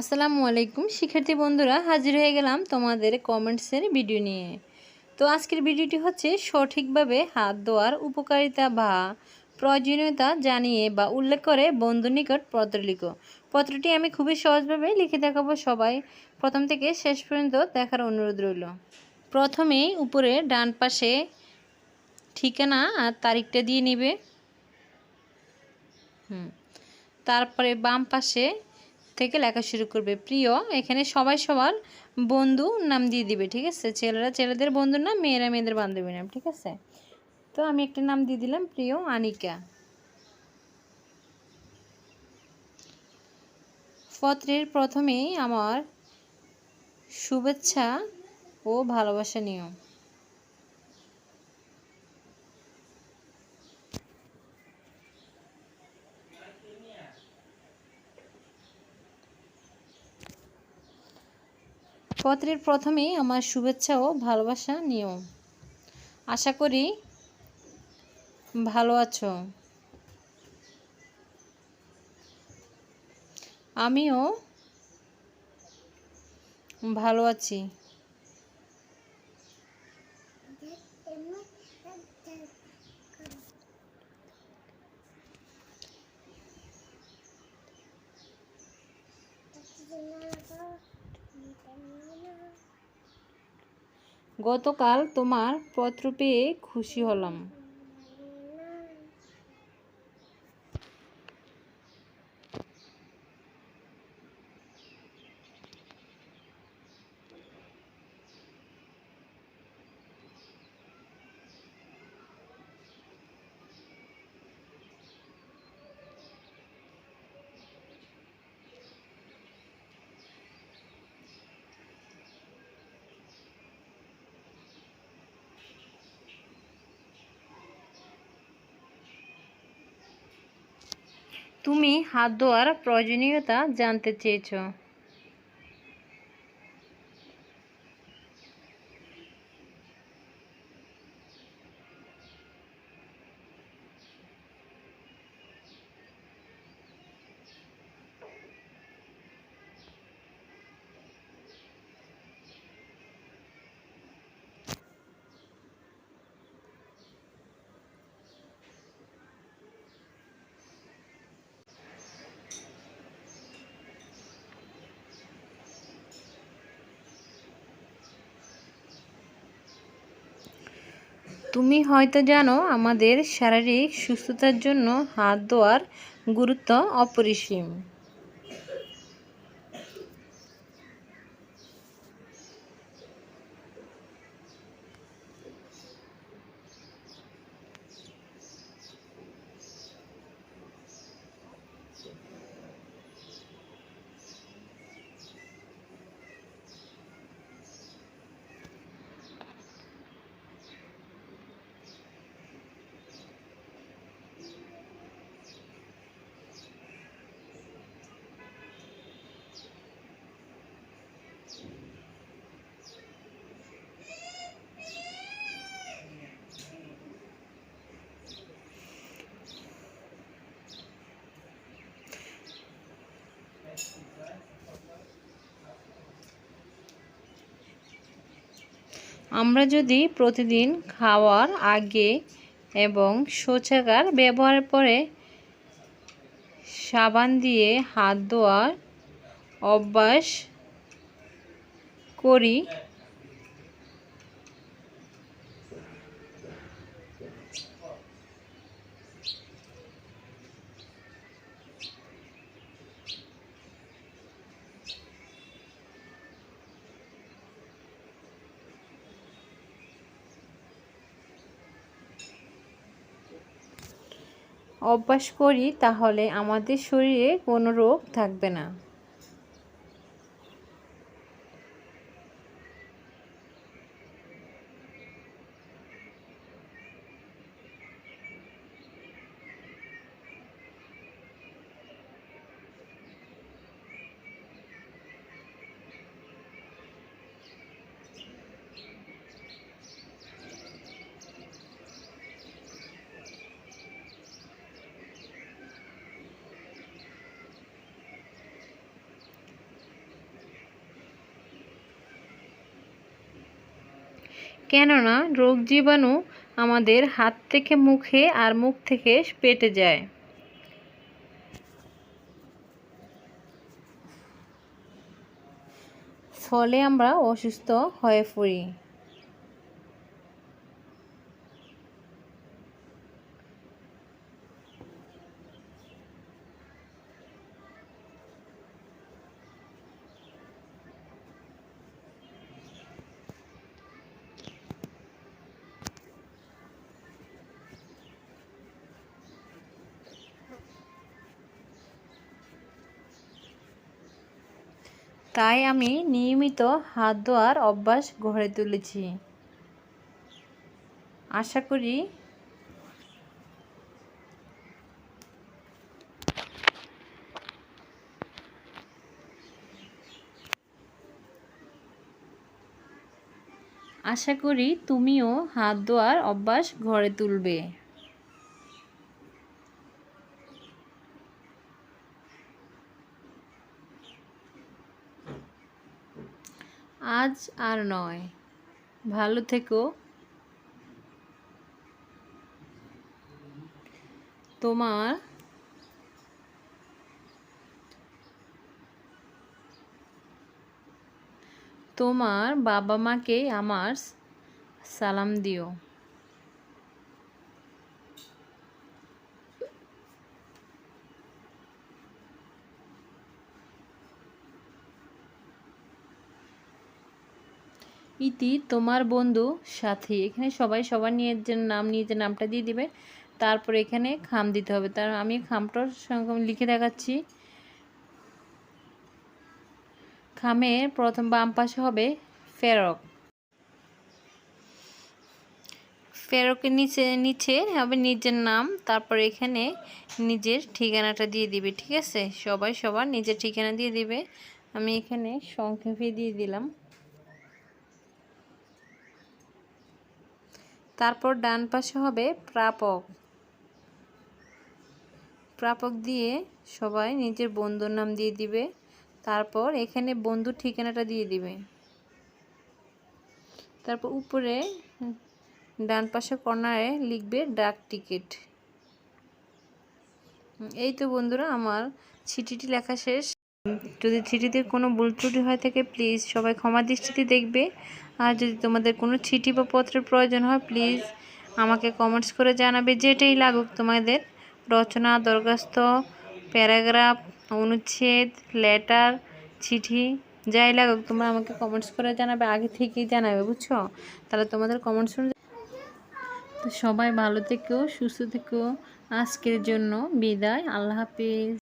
আসসালামু আলাইকুম। শিক্ষার্থী বন্ধুরা, হাজির হয়ে গেলাম তোমাদের কমেন্টসের ভিডিও নিয়ে। তো আজকের ভিডিওটি হচ্ছে, সঠিকভাবে হাত ধোয়ার উপকারিতা বা প্রয়োজনীয়তা জানিয়ে বা উল্লেখ করে বন্ধু নিকট পত্র লিখো। পত্রটি আমি খুবই সহজভাবে লিখে দেখাবো সবাই। প্রথম থেকে শেষ পর্যন্ত দেখার অনুরোধ রইল। প্রথমেই উপরে ডান পাশে ঠিকানা আর তারিখটা দিয়ে নেবে। হুম। তারপরে বাম পাশে থেকে লেখা শুরু করবে। প্রিয়, এখানে সবাই সবার বন্ধু নাম দিয়ে দিবে, ঠিক আছে? ছেলেরা ছেলেদের বন্ধুর নাম, মেয়েরা মেয়েদের বান্ধবী নাম, ঠিক আছে? তো আমি একটা নাম দিয়ে দিলাম, প্রিয় আনিকা। পত্রের প্রথমেই আমার শুভেচ্ছা ও ভালোবাসা নিও। পত্রের প্রথমেই আমার শুভেচ্ছা ও ভালোবাসা নিও। আশা করি ভালো আছো। আমিও ভালো আছি। গতকাল তোমার পত্র পেয়ে খুশি হলাম। তুমি হাত ধোয়ার প্রয়োজনীয়তা জানতে চেয়েছ। তুমি হয়তো জানো আমাদের শারীরিক সুস্থতার জন্য হাত ধোয়ার গুরুত্ব অপরিসীম। আমরা যদি প্রতিদিন খাওয়ার আগে এবং শৌচাগার ব্যবহার পরে সাবান দিয়ে হাত ধোয়ার অভ্যাস করি অভ্যাস করি তাহলে আমাদের শরীরে কোনো রোগ থাকবে না। কেননা রোগ জীবাণু আমাদের হাত থেকে মুখে আর মুখ থেকে পেটে যায়। ফলে আমরা অসুস্থ হয়ে পড়ি। তাই আমি নিয়মিত হাত ধোয়ার অভ্যাস গড়ে তুলেছি। আশা করি আশা করি তুমিও হাত ধোয়ার অভ্যাস গড়ে তুলবে। আজ আর নয়। ভালো থেকো। তোমার তোমার বাবা মাকে আমার সালাম দিও। ইতি, তোমার বন্ধু, সাথী। এখানে সবাই সবার নিজের নাম, নিজের নামটা দিয়ে দিবে। তারপর এখানে খাম দিতে হবে। তার আমি খামটার সঙ্গে লিখে দেখাচ্ছি। খামের প্রথম বাম পাশে হবে ফেরক। ফেরকের নিচে নিচে হবে নিজের নাম। তারপর এখানে নিজের ঠিকানাটা দিয়ে দিবে, ঠিক আছে? সবাই সবার নিজের ঠিকানা দিয়ে দিবে। আমি এখানে সংক্ষেপে দিয়ে দিলাম। তারপর ডান পাশে হবে প্রাপক। প্রাপক দিয়ে সবাই নিজের বন্ধুর নাম দিয়ে দিবে। তারপর এখানে বন্ধুর ঠিকানাটা দিয়ে দিবে। তারপর উপরে ডান পাশে কর্নারে লিখবে ডাক টিকিট। এই তো বন্ধুরা, আমার চিঠিটি লেখা শেষ। যদি চিঠিতে কোনো ভুল ত্রুটি হয়ে থাকে প্লিজ সবাই ক্ষমা দৃষ্টিতে দেখবে। আর যদি তোমাদের কোনো চিঠি বা পত্রের প্রয়োজন হয় প্লিজ আমাকে কমেন্টস করে জানাবে, যেটাই লাগুক তোমাদের। রচনা, দরখাস্ত প্যারাগ্রাফ অনুচ্ছেদ লেটার চিঠি, যাই লাগুক, তোমরা আমাকে কমেন্টস করে জানাবে, আগে থেকেই জানাবে, বুঝছ? তাহলে তোমাদের কমেন্টস তো সবাই ভালো থেকো, সুস্থ থেকো। আজকের জন্য বিদায়, আল্লাহ হাফিজ।